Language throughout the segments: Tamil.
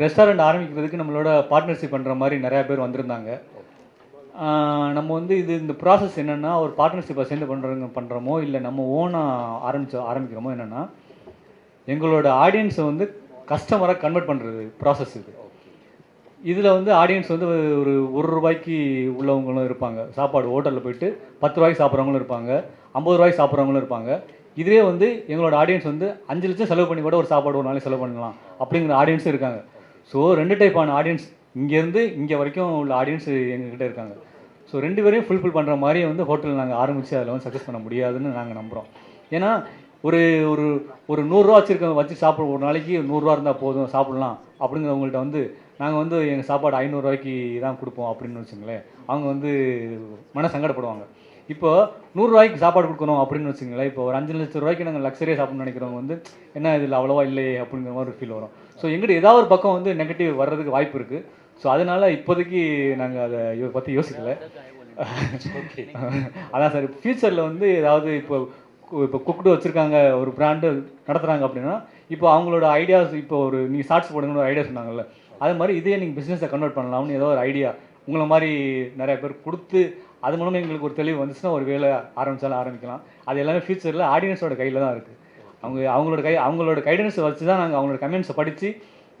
ரெஸ்டாரண்ட் ஆரம்பிக்கிறதுக்கு நம்மளோட பார்ட்னர்ஷிப் பண்ணுற மாதிரி நிறையா பேர் வந்திருந்தாங்க. நம்ம வந்து இது இந்த ப்ராசஸ் என்னென்னா ஒரு பார்ட்னர்ஷிப்பை சேர்ந்து பண்ணுறவங்க பண்ணுறோமோ இல்லை நம்ம ஓனாக ஆரம்பிச்சு ஆரம்பிக்கிறோமோ என்னென்னா எங்களோட ஆடியன்ஸை வந்து கஸ்டமராக கன்வெர்ட் பண்ணுறது ப்ராசஸ் இது. இதில் வந்து ஆடியன்ஸ் வந்து ஒரு ஒரு ரூபாய்க்கு உள்ளவங்களும் இருப்பாங்க. சாப்பாடு ஹோட்டலில் போயிட்டு பத்து ரூபாய்க்கு சாப்பிட்றவங்களும் இருப்பாங்க. ஐம்பது ரூபாய்க்கு சாப்பிட்றவங்களும் இருப்பாங்க. இதுவே வந்து எங்களோட ஆடியன்ஸ் வந்து அஞ்சு லட்சம் செலவு பண்ணி கூட ஒரு சாப்பாடு ஒரு நாளைக்கு செலவு பண்ணலாம் அப்படிங்கிற ஆடியன்ஸும் இருக்காங்க. ஸோ ரெண்டு டைப்பான ஆடியன்ஸ் இங்கேருந்து இங்கே வரைக்கும் உள்ள ஆடியன்ஸ் எங்ககிட்ட இருக்காங்க. ஸோ ரெண்டு பேரையும் ஃபுல்ஃபில் பண்ணுற மாதிரி வந்து ஹோட்டல் நாங்கள் ஆரம்பித்து அதில் வந்து சக்ஸஸ் பண்ண முடியாதுன்னு நாங்கள் நம்புகிறோம் ஏன்னா ஒரு ஒரு ஒரு நூறுரூவா வச்சுருக்க வச்சு சாப்பிட ஒரு நாளைக்கு நூறுரூவா இருந்தால் போதும் சாப்பிட்லாம் அப்படிங்கிறவங்கள்ட்ட வந்து நாங்கள் வந்து எங்கள் சாப்பாடு ஐநூறுரூவாய்க்கு தான் கொடுப்போம் அப்படின்னு வச்சுங்களேன். அவங்க வந்து மன சங்கடப்படுவாங்க. இப்போ நூறுரூவாய்க்கு சாப்பாடு கொடுக்கணும் அப்படின்னு வச்சுங்களேன் இப்போ ஒரு அஞ்சு லட்சம் ரூபாய்க்கு நாங்கள் லக்ஸரியாக சாப்பிடணும்னு நினைக்கிறவங்க வந்து என்ன இதில் அவ்வளோவா இல்லையே? அப்படிங்கிற மாதிரி ஒரு ஃபீல் வரும். ஸோ எங்கிட்ட ஏதாவது ஒரு பக்கம் வந்து நெகட்டிவ் வர்றதுக்கு வாய்ப்பு இருக்குது ஸோ அதனால இப்போதைக்கு நாங்கள் அதை பற்றி யோசிக்கல. அதான் சார் ஃப்யூச்சரில் வந்து ஏதாவது இப்போ இப்போ குக்டு வச்சுருக்காங்க ஒரு பிராண்டு நடத்துகிறாங்க அப்படின்னா இப்போ அவங்களோட ஐடியாஸ் இப்போ ஒரு நீங்கள் ஷார்ட்ஸ் போடுங்கன்னு ஒரு ஐடியா சொன்னாங்கல்ல அது மாதிரி இதே நீங்கள் பிஸ்னஸை கன்வெர்ட் பண்ணலாம்னு ஏதோ ஒரு ஐடியா உங்களை மாதிரி நிறைய பேர் கொடுத்து அது மூலமாக எங்களுக்கு ஒரு தெளிவு வந்துச்சுன்னா ஒரு வேலை ஆரம்பிச்சாலும் ஆரம்பிக்கலாம். அது எல்லாமே ஃப்யூச்சரில் ஆடியன்ஸோட கையில் தான் இருக்குது அவங்க அவங்களோட கை அவங்களோட கைடன்ஸை வச்சு தான் நாங்கள் அவங்களோட கமெண்ட்ஸை படித்து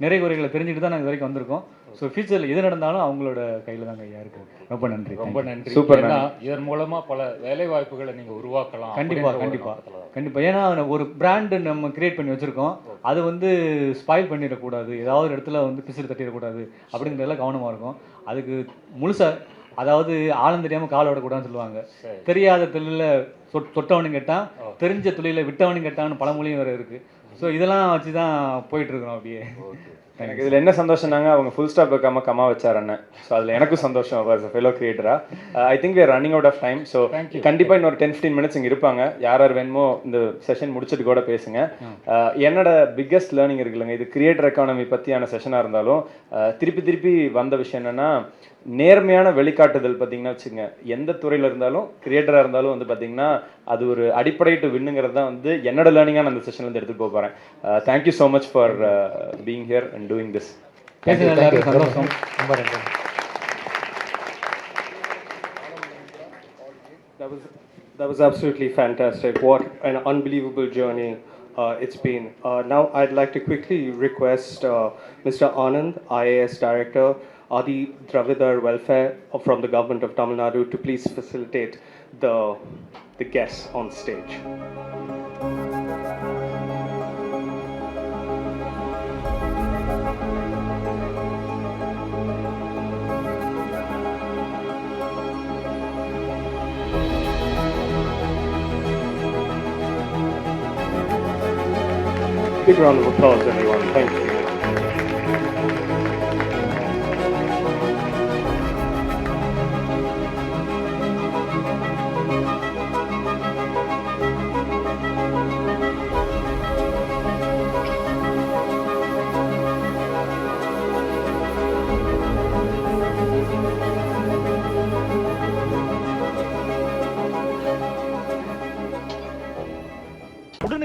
நிறை குறைகளை தெரிஞ்சுட்டு தான் நாங்கள் இது வரைக்கும் வந்திருக்கோம். ஸோ ஃப்யூச்சரில் எது நடந்தாலும் அவங்களோட கையில் தான் கையா இருக்குது ரொம்ப நன்றி. ரொம்ப நன்றி. ஏன்னா இதன் மூலமா பல வேலை வாய்ப்புகளை நீங்க உருவாக்கலாம் கண்டிப்பா அப்படின்ற ஒரு கண்டிப்பா. நோக்கத்துல தான். கண்டிப்பா. ஏன்னா ஒரு பிராண்டு நம்ம கிரியேட் பண்ணி வச்சிருக்கோம். அது வந்து ஸ்பாயில் பண்ணிடக்கூடாது. ஏதாவது ஒரு இடத்துல வந்து பிசிறு தட்டிடக்கூடாது அப்படிங்கிறதெல்லாம் கவனமா இருக்கும். அதுக்கு முழுசா அதாவது ஆழம் தெரியாம காலை விடக்கூடாதுன்னு சொல்லுவாங்க. தெரியாத தொழில தொட்டவனும் கேட்டான். தெரிஞ்ச தொழில விட்டவனும் கேட்டான்னு பழமொழியும் வேற இருக்கு. ஸோ இதெல்லாம் வச்சு தான் போயிட்டு இருக்கிறோம் அப்படியே. எனக்கு இதுல என்ன சந்தோஷம்னாங்க அவங்க ஃபுல் ஸ்டாப் வைக்காம கமா வச்சார் அண்ணன். ஸோ அதுல எனக்கு சந்தோஷம் fellow கிரியேட்டரா I think are running out of time so கண்டிப்பா இன்னொரு டென் ஃபிஃப்டீன் மினிட்ஸ் இங்க இருப்பாங்க. யார் யார் வேணுமோ இந்த செஷன் முடிச்சுட்டு கூட பேசுங்க. Uh, என்னோட பிக்கஸ்ட் லேர்னிங் இருக்குல்லங்க இது கிரியேட்டர் எக்கானமி பத்தியான செஷனா இருந்தாலும் uh, திருப்பி திருப்பி வந்த விஷயம் என்னன்னா நேர்மையான வெளிக்காட்டுதல் பார்த்தீங்கன்னா வச்சுங்க எந்த துறையில இருந்தாலும் கிரியேட்டரா இருந்தாலும் வந்து பார்த்தீங்கன்னா அது ஒரு அடிப்படை டு வின்னுங்கிறது தான் வந்து என்னோட லேர்னிங்காக நான் அந்த செஷன்ல இருந்து எடுத்துட்டு போக போறேன். Thank you so much for being here and doing this பேசுறது எல்லாருக்கும் சந்தோஷம் ரொம்ப நன்றி That was that was absolutely fantastic. What an unbelievable journey uh, it's been. Uh, now I'd like to quickly request uh, Mr. Anand, IAS Director, Adi Dravidar Welfare from the government of Tamil Nadu, to please facilitate the the guests on stage. Big round of applause, everyone. Thank you.